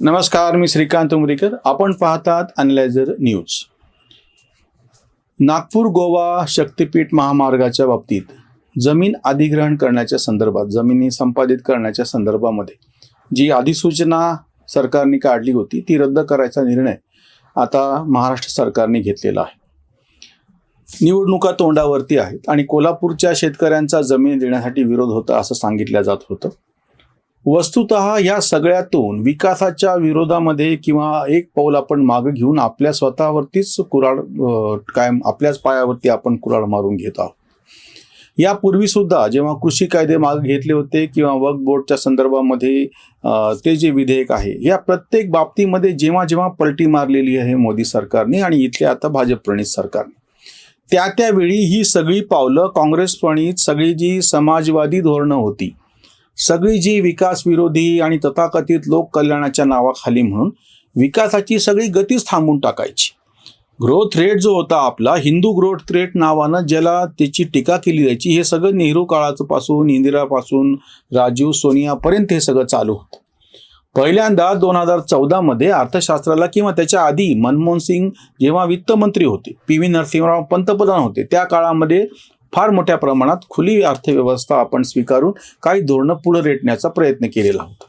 नमस्कार मी श्रीकांत उमरीकर. आपण पाहतात अनलायझर न्यूज नागपूर गोवा शक्तीपीठ महामार्गाच्या बाबतीत जमीन अधिग्रहण करण्याच्या संदर्भात जमिनी संपादित करण्याच्या संदर्भामध्ये जी अधिसूचना सरकारने काढली होती ती रद्द करायचा निर्णय आता महाराष्ट्र सरकारने घेतलेला आहे. निवडणुका तोंडावरती आहेत आणि कोल्हापूरच्या शेतकऱ्यांचा जमीन देण्यासाठी विरोध होता असं सांगितलं जात होतं. वस्तुत या सगळ्यातून विकासाच्या विरोधामध्ये किंवा एक पाऊल आपण मागे घेऊन आपल्या स्वतःवरतीच कुराड कायम आपल्याच पायावरती आपण कुराड मारून घेत आहोत. यापूर्वी सुद्धा जेव्हा कृषी कायदे मागे घेतले होते किंवा वक्फ बोर्डच्या संदर्भामध्ये ते जे विधेयक आहे या प्रत्येक बाबतीमध्ये जेव्हा जेव्हा पलटी मारलेली आहे मोदी सरकारने आणि इथल्या आता भाजप प्रणित सरकारने त्या त्यावेळी ही सगळी पावलं काँग्रेस प्रणित सगळी जी समाजवादी धोरणं होती सगळी जी विकास विरोधी आणि तथाकथित लोक कल्याणाच्या नावाखाली म्हणून विकासाची सगळी गतीच थांबून टाकायची. ग्रोथ रेट जो होता आपला हिंदू ग्रोथ रेट नावानं ज्याला त्याची टीका केली जायची हे सगळं नेहरू काळाचं पासून इंदिरापासून राजीव सोनियापर्यंत हे सगळं चालू होतं. पहिल्यांदा दोन हजार चौदामध्ये अर्थशास्त्राला किंवा त्याच्या आधी मनमोहन सिंग जेव्हा वित्तमंत्री होते पी व्ही नरसिंहराव पंतप्रधान होते त्या काळामध्ये फार मोठ्या प्रमाणात खुली अर्थव्यवस्था आपण स्वीकारून काही धोरणं पुढे रेटण्याचा प्रयत्न केलेला होता.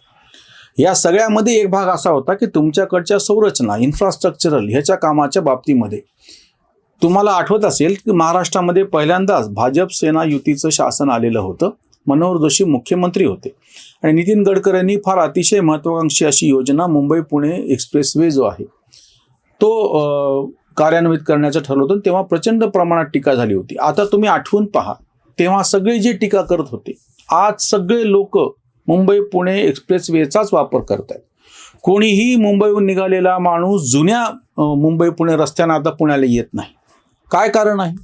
या सगळ्यामध्ये एक भाग असा होता की तुमच्याकडच्या संरचना इन्फ्रास्ट्रक्चरल ह्याच्या कामाच्या बाबतीमध्ये. तुम्हाला आठवत असेल की महाराष्ट्रामध्ये पहिल्यांदाच भाजप सेना युतीचं शासन आलेलं होतं. मनोहर जोशी मुख्यमंत्री होते. आणि नितीन गडकरींनी फार अतिशय महत्वाकांक्षी अशी योजना मुंबई पुणे एक्सप्रेसवे जो आहे तो कार्यान्वित करण्याचं ठरलं होतं. तेव्हा प्रचंड प्रमाणात टीका झाली होती. आता तुम्ही आठवून पहा. तेव्हा सगळे जे टीका करत होते आज सगळे लोक मुंबई पुणे एक्सप्रेसवेचाच वापर करत आहेत कोणीही मुंबईहून निघालेला माणूस जुन्या मुंबई पुणे रस्त्यानं आता पुण्याला येत नाही. काय कारण आहे?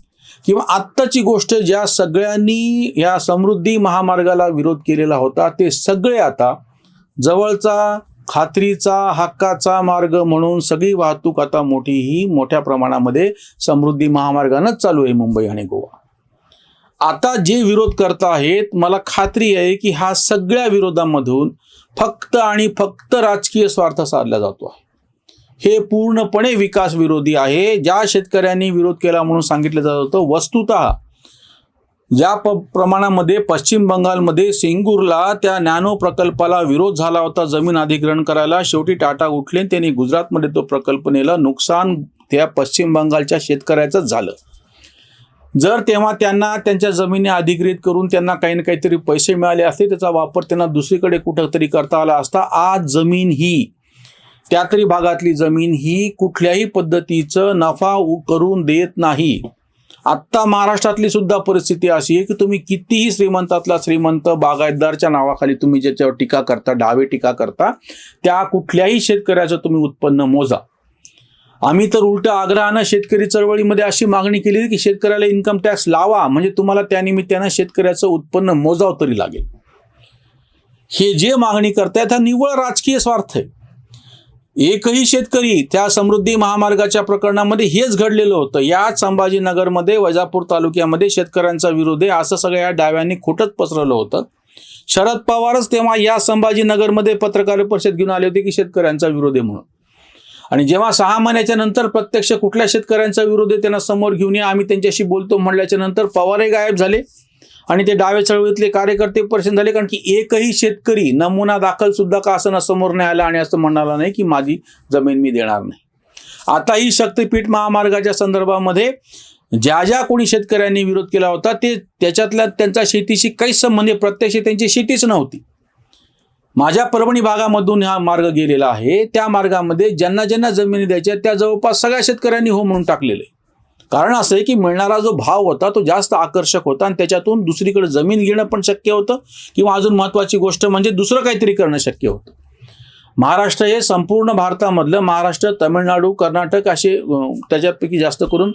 किंवा आत्ताची गोष्ट ज्या सगळ्यांनी या समृद्धी महामार्गाला विरोध केलेला होता ते सगळे आता जवळचा खात्रीचा हक्काचा मार्ग म्हणून सगळी वाहतूक आता मोठी ही मोठ्या प्रमाणामध्ये समृद्धी महामार्गानंच चालू आहे मुंबई आणि गोवा. आता जे विरोध करत आहेत मला खात्री आहे की हा सगळ्या विरोधामधून फक्त आणि फक्त राजकीय स्वार्थ साधला जातो आहे. हे पूर्णपणे विकास विरोधी आहे. ज्या शेतकऱ्यांनी विरोध केला म्हणून सांगितलं जात होतं वस्तुत ज्या प प्रमाणामध्ये पश्चिम बंगालमध्ये सिंगूरला त्या नॅनो प्रकल्पाला विरोध झाला होता. जमीन अधिग्रहण करायला शेवटी टाटा उठले. त्यांनी गुजरातमध्ये तो प्रकल्प नेला. नुकसान त्या पश्चिम बंगालच्या शेतकऱ्याचंच झालं. जर तेव्हा त्यांना त्यांच्या जमिनी अधिग्रहित करून त्यांना काही ना काहीतरी पैसे मिळाले असते त्याचा वापर त्यांना दुसरीकडे कुठंतरी करता आला असता आज जमीन ही त्या तरी भागातली जमीन ही कुठल्याही पद्धतीचं नफा उ- करून देत नाही. आत्ता महाराष्ट्रातली सुद्धा परिस्थिती अशी आहे की तुम्ही कितीही श्रीमंतातला श्रीमंत बागायतदारच्या नावाखाली तुम्ही ज्याच्यावर टीका करता डावे टीका करता त्या कुठल्याही शेतकऱ्याचं तुम्ही उत्पन्न मोजा. आम्ही तर उलट आग्रहानं शेतकरी चळवळीमध्ये अशी मागणी केली की शेतकऱ्याला इन्कम टॅक्स लावा म्हणजे तुम्हाला त्यानिमित्तानं शेतकऱ्याचं उत्पन्न मोजावं तरी लागेल. हे जे मागणी करतायत हा निव्वळ राजकीय स्वार्थ आहे. एकही शेतकरी त्या समृद्धी महामार्गाच्या प्रकरणामध्ये हेच घडलेलं होतं. याच संभाजीनगरमध्ये वजापूर तालुक्यामध्ये शेतकऱ्यांचा विरोध आहे. असं सगळ्या डाव्यांनी खोटच पसरवलं होतं. शरद पवारच तेव्हा या संभाजीनगरमध्ये पत्रकार परिषद घेऊन आले होते की शेतकऱ्यांचा विरोध आहे म्हणून. आणि जेव्हा सहा महिन्याच्या नंतर प्रत्यक्ष कुठल्या शेतकऱ्यांचा विरोध आहे त्यांना समोर घेऊन या आम्ही त्यांच्याशी बोलतो म्हणल्याच्या नंतर पवारही गायब झाले. आणि ते डाव्या चळवळीतले कार्यकर्ते परेशान झाले कारण की एकही शेतकरी नमुना दाखल सुद्धा का असं समोर नाही आला आणि असं म्हणाला नाही की माझी जमीन मी देणार नाही आता ही शक्तीपीठ महामार्गाच्या संदर्भामध्ये ज्या ज्या कोणी शेतकऱ्यांनी विरोध केला होता ते त्याच्यातल्या त्यांचा शेतीशी काहीच संबंध आहे. प्रत्यक्ष त्यांची शेतीच नव्हती माझ्या परभणी भागामधून हा मार्ग गेलेला आहे त्या मार्गामध्ये ज्यांना ज्यांना जमिनी द्यायच्या त्या जवळपास सगळ्या शेतकऱ्यांनी हो म्हणून टाकलेले कारण असं आहे की मिळणारा जो भाव होता तो जास्त आकर्षक होता आणि त्याच्यातून दुसरीकडे जमीन घेणं पण शक्य होतं किंवा अजून महत्त्वाची गोष्ट म्हणजे दुसरं काहीतरी करणं शक्य होतं. महाराष्ट्र हे संपूर्ण भारतामधलं महाराष्ट्र तमिळनाडू कर्नाटक असे त्याच्यापैकी जास्त करून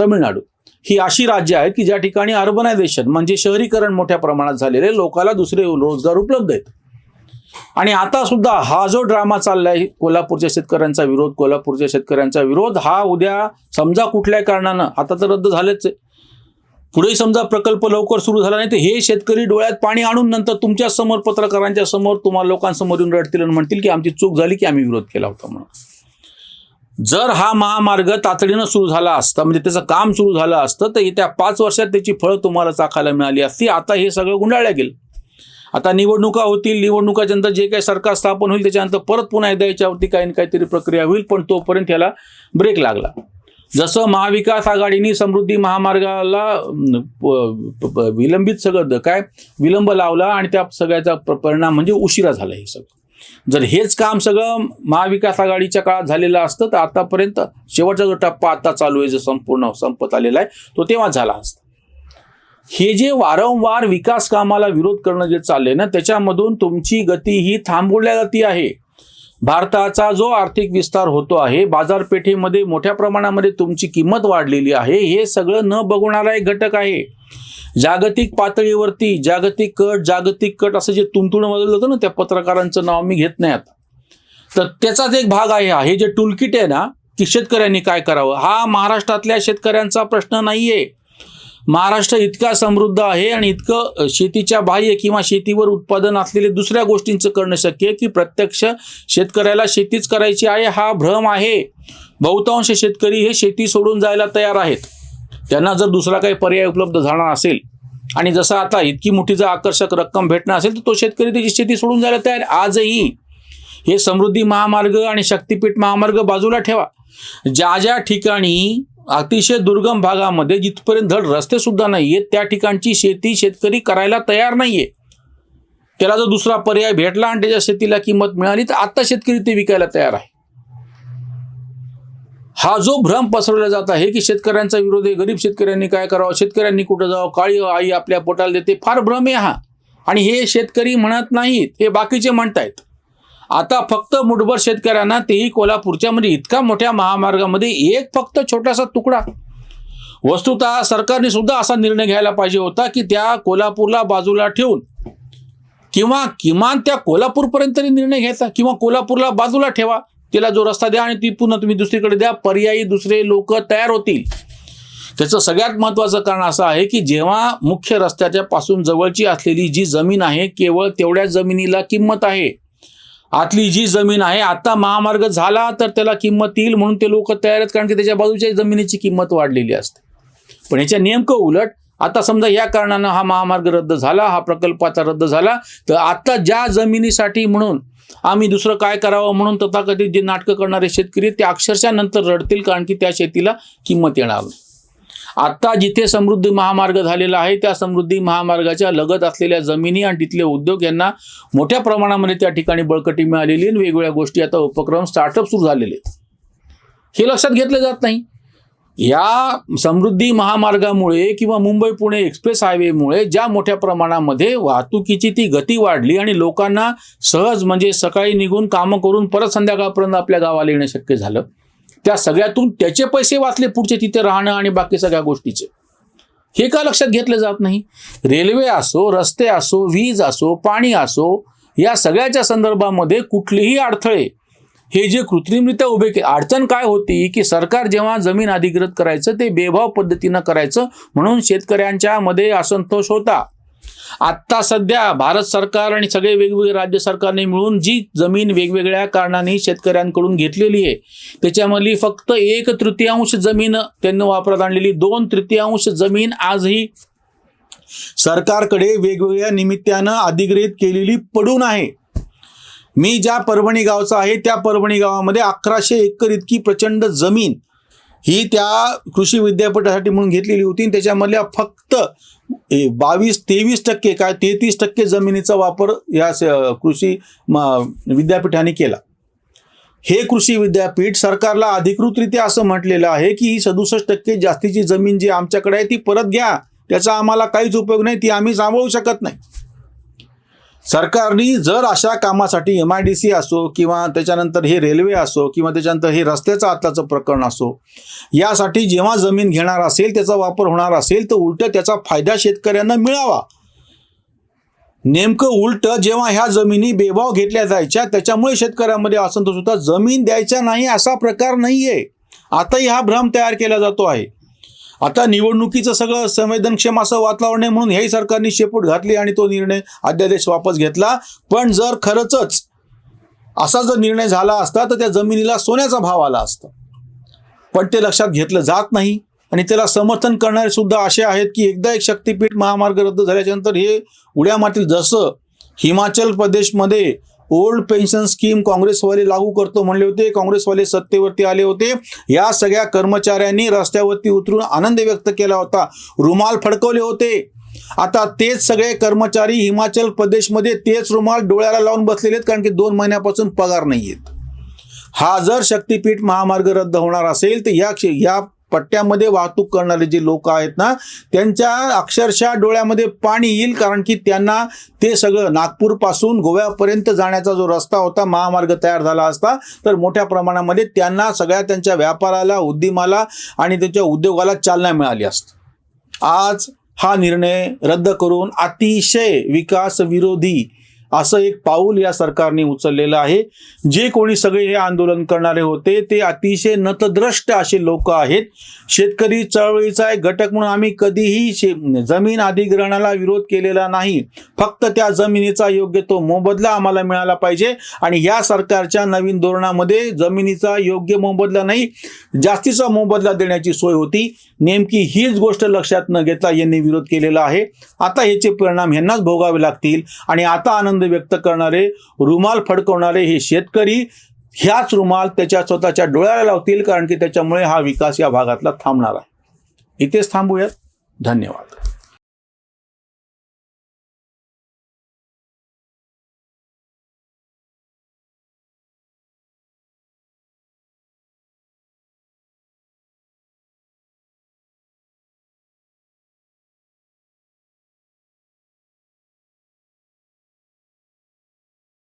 तमिळनाडू. ही अशी राज्य आहेत की ज्या ठिकाणी अर्बनायझेशन म्हणजे शहरीकरण मोठ्या प्रमाणात झालेले लोकाला दुसरे रोजगार उपलब्ध आहेत. आणि आता सुद्धा हा जो ड्रामा चाललाय कोल्हापूरच्या शेतकऱ्यांचा विरोध कोल्हापूरच्या शेतकऱ्यांचा विरोध हा उद्या समजा कुठल्या कारणानं आता तर रद्द झालेच आहे. पुढे समजा प्रकल्प लवकर सुरू झाला नाही तर हे शेतकरी डोळ्यात पाणी आणून नंतर तुमच्यासमोर पत्रकारांच्या समोर तुम्हाला लोकांसमोर येऊन रडतील आणि म्हणतील की आमची चूक झाली की आम्ही विरोध केला होता म्हणून. जर हा महामार्ग तातडीनं सुरू झाला असता म्हणजे त्याचं काम सुरू झालं असतं तर येत्या पाच वर्षात त्याची फळं तुम्हाला चाखायला मिळाली असती. आता हे सगळं गुंडाळल्या गेलं. आता निवडणुका होतील निवडणुकाच्यानंतर जे काही सरकार स्थापन होईल त्याच्यानंतर परत पुन्हा एकदा याच्यावरती काही ना काहीतरी प्रक्रिया होईल पण तोपर्यंत याला ब्रेक लागला. जसं महाविकास आघाडीने समृद्धी महामार्गाला प- विलंबित सगळं द- काय? विलंब लावला आणि त्या सगळ्याचा परिणाम म्हणजे उशिरा झाला हे सगळं. जर हेच काम सगळं महाविकास आघाडीच्या काळात झालेलं असतं तर आतापर्यंत शेवटचा जो टप्पा आता चालू आहे जो संपूर्ण संपत आलेला आहे तो तेव्हा झाला असता. हे जे वारंवार विकास कामाला विरोध करणं जे चाललंय ना त्याच्यामधून तुमची गती ही थांबवल्या जाती आहे. भारताचा जो आर्थिक विस्तार होतो आहे बाजारपेठेमध्ये मोठ्या प्रमाणामध्ये तुमची किंमत वाढलेली आहे हे सगळं न बघणारा एक घटक आहे. जागतिक पातळीवरती जागतिक कट जागतिक कट असं जे तुंतुण बदललं होतं ना त्या पत्रकारांचं नाव मी घेत नाही आता. तर त्याचाच एक भाग आहे हा. हे जे टूलकिट आहे ना की शेतकऱ्यांनी काय करावं हा महाराष्ट्रातल्या शेतकऱ्यांचा प्रश्न नाहीये. महाराष्ट्र इतका समृद्ध आहे आणि इतकं शेतीच्या बाह्य किंवा शेतीवर उत्पादन असलेले दुसऱ्या गोष्टींचं करणं शक्य आहे की प्रत्यक्ष शेतकऱ्याला शेतीच करायची आहे हा भ्रम आहे. बहुतांश शेतकरी हे शेती सोडून जायला तयार आहेत. त्यांना जर दुसरा काही पर्याय उपलब्ध झाला असेल आणि जसं आता इतकी मोठी जर आकर्षक रक्कम भेटणं असेल तर तो शेतकरी त्याची शेती सोडून जायला तयार आजही हे समृद्धी महामार्ग आणि शक्तीपीठ महामार्ग बाजूला ठेवा. ज्या ज्या ठिकाणी अतिशय दुर्गम भागामध्ये जिथपर्यंत धड रस्ते सुद्धा नाहीयेत त्या ठिकाणची शेती शेतकरी करायला तयार नाहीये. त्याला जर दुसरा पर्याय भेटला आणि त्याच्या शेतीला किंमत मिळाली तर आता शेतकरी ते विकायला तयार आहे. हा जो भ्रम पसरवला जात आहे की शेतकऱ्यांचा विरोध आहे गरीब शेतकऱ्यांनी काय करावं शेतकऱ्यांनी कुठं जावं काळी आई आपल्या पोटाला देते फार भ्रम आहे हा. आणि हे शेतकरी म्हणत नाहीत हे बाकीचे म्हणतायत. आता फक्त मुठभर शेतकऱ्यांना तेही कोल्हापूरच्या म्हणजे इतका मोठ्या महामार्गामध्ये एक फक्त छोटासा तुकडा. वस्तुत सरकारने सुद्धा असा निर्णय घ्यायला पाहिजे होता की त्या कोल्हापूरला बाजूला ठेवून किंवा किमान त्या कोल्हापूरपर्यंत तरी निर्णय घ्यायचा किंवा कोल्हापूरला बाजूला ठेवा. तिला जो रस्ता द्या आणि ती पुन्हा तुम्ही दुसरीकडे द्या. पर्यायी दुसरे लोक तयार होतील. त्याचं सगळ्यात महत्त्वाचं कारण असं आहे की जेव्हा मुख्य रस्त्याच्या पासून जवळची असलेली जी जमीन आहे केवळ तेवढ्या जमिनीला किंमत आहे. आतली जी जमीन आहे आता महामार्ग झाला तर त्याला किंमत येईल म्हणून ते लोक तयार आहेत. कारण की त्याच्या बाजूच्या जमिनीची किंमत वाढलेली असते. पण याच्या नेमकं उलट आता समजा या कारणानं हा महामार्ग रद्द झाला हा प्रकल्पाचा रद्द झाला तर आता ज्या जमिनीसाठी म्हणून आम्ही दुसरं काय करावं म्हणून तथाकथित जे नाटकं करणारे शेतकरी ते अक्षरशः नंतर रडतील कारण की त्या शेतीला किंमत येणार नाही. आता जिथे समृद्धी महामार्ग झालेला आहे त्या समृद्धी महामार्गाच्या लगत असलेल्या जमिनी आणि तिथले उद्योग यांना मोठ्या प्रमाणामध्ये त्या ठिकाणी बळकटी मिळालेली आणि वेगवेगळ्या गोष्टी आता उपक्रम स्टार्टअप सुरू झालेले आहेत. हे लक्षात घेतलं जात नाही. या समृद्धी महामार्गामुळे किंवा मुंबई पुणे एक्सप्रेस हायवेमुळे ज्या मोठ्या प्रमाणामध्ये वाहतुकीची ती गती वाढली आणि लोकांना सहज म्हणजे सकाळी निघून कामं करून परत संध्याकाळपर्यंत आपल्या गावाला येणं शक्य झालं त्या सगळ्यातून त्याचे पैसे वाचले पुढचे तिथे राहणं आणि बाकी सगळ्या गोष्टीचे. हे का लक्षात घेतलं जात नाही? रेल्वे असो रस्ते असो वीज असो पाणी असो या सगळ्याच्या संदर्भामध्ये कुठलेही अडथळे हे जे कृत्रिमरित्या उभे के अडचण काय होती की सरकार जेव्हा जमीन अधिग्रहित करायचं ते बेभाव पद्धतीनं करायचं म्हणून शेतकऱ्यांच्या मध्ये असंतोष होता. आत्ता सध्या भारत सरकार आणि सगळे वेगवेगळे राज्य सरकारने मिळून जी जमीन वेगवेगळ्या कारणाने शेतकऱ्यांकडून घेतलेली आहे त्याच्यामधली फक्त एक तृतीयांश जमीन त्यांनी वापरात आणलेली दोन तृतीयांश जमीन आजही सरकारकडे वेगवेगळ्या निमित्तानं अधिग्रहित केलेली पडून आहे. मी ज्या परभणी गावचा आहे त्या परभणी गावामध्ये अकराशे एकर इतकी प्रचंड जमीन ही त्या कृषी विद्यापीठासाठी म्हणून घेतलेली होती आणि त्याच्यामधल्या फक्त बावीस तेवीस टक्के काय तेहतीस टक्के जमिनीचा वापर या कृषी विद्यापीठाने केला. हे कृषी विद्यापीठ सरकारला अधिकृतरित्या असं म्हटलेलं आहे की ही सदुसष्ट टक्के जास्तीची जमीन जी आमच्याकडे आहे ती परत घ्या. त्याचा आम्हाला काहीच उपयोग नाही ती आम्ही सांभाळू शकत नाही. सरकारने जर अशा कामासाठी एम आय डी सी असो किंवा त्याच्यानंतर हे रेल्वे असो किंवा त्याच्यानंतर हे रस्त्याचं आताचं प्रकरण असो यासाठी जेव्हा जमीन घेणार असेल त्याचा वापर होणार असेल तर उलट त्याचा फायदा शेतकऱ्यांना मिळावा. नेमकं उलट जेव्हा ह्या जमिनी बेभाव घेतल्या जायच्या त्याच्यामुळे शेतकऱ्यांमध्ये असंतोष होता. जमीन द्यायच्या नाही असा प्रकार नाही आहे आताही हा भ्रम तयार केला जातो आहे. आता निवडणुकीचं सगळं संवेदनक्षम असं वातावरण आहे म्हणून हेही सरकारने शेपूट घातली आणि तो निर्णय अध्यादेश वापस घेतला. पण जर खरंच असा जर निर्णय झाला असता तर त्या जमिनीला सोन्याचा भाव आला असता. पण ते लक्षात घेतलं जात नाही आणि त्याला समर्थन करणारे सुद्धा असे आहेत की एकदा एक शक्तीपीठ महामार्ग रद्द झाल्याच्यानंतर हे उड्या मारतील. जसं हिमाचल प्रदेशमध्ये ओल्ड पेन्शन स्कीम काँग्रेसवाले लागू करतो म्हणले होते. काँग्रेसवाले सत्तेवरती आले होते. या सगळ्या कर्मचाऱ्यांनी रस्त्यावरती उतरून आनंद व्यक्त केला होता. रुमाल फडकवले होते. आता तेच सगळे कर्मचारी हिमाचल प्रदेशमध्ये तेच रुमाल डोळ्याला लावून बसलेले आहेत कारण की दोन महिन्यापासून पगार नाही आहेत हा जर शक्तीपीठ महामार्ग रद्द होणार असेल तर या या पट्ट्यामध्ये वाहतूक करणारे जे लोक आहेत ना त्यांच्या अक्षरशः डोळ्यामध्ये पाणी येईल कारण की त्यांना ते सगळं नागपूरपासून गोव्यापर्यंत जाण्याचा जो रस्ता होता महामार्ग तयार झाला असता तर मोठ्या प्रमाणामध्ये त्यांना सगळ्या त्यांच्या व्यापाराला उद्यमाला आणि त्यांच्या उद्योगाला चालना मिळाली असतं. आज हा निर्णय रद्द करून अतिशय विकास विरोधी असं एक पाऊल या सरकारने उचललेलं आहे. जे कोणी सगळे हे आंदोलन करणारे होते ते अतिशय नतद्रष्ट असे लोक आहेत. शेतकरी चळवळीचा एक घटक म्हणून आम्ही कधीही शे जमीन अधिग्रहणाला विरोध केलेला नाही. फक्त त्या जमिनीचा योग्य तो मोबदला आम्हाला मिळाला पाहिजे आणि या सरकारच्या नवीन धोरणामध्ये जमिनीचा योग्य मोबदला नाही जास्तीचा मोबदला देण्याची सोय होती. नेमकी हीच गोष्ट लक्षात न घेता यांनी विरोध केलेला आहे. आता याचे परिणाम ह्यांनाच भोगावे लागतील आणि आता आनंद आनंद व्यक्त करणारे रुमाल फडकवणारे हे शेतकरी ह्याच रुमाल त्याच्या स्वतःच्या डोळ्याला लावतील कारण की त्याच्यामुळे हा विकास या भागातला थांबणार आहे. इथेच थांबूयात. धन्यवाद.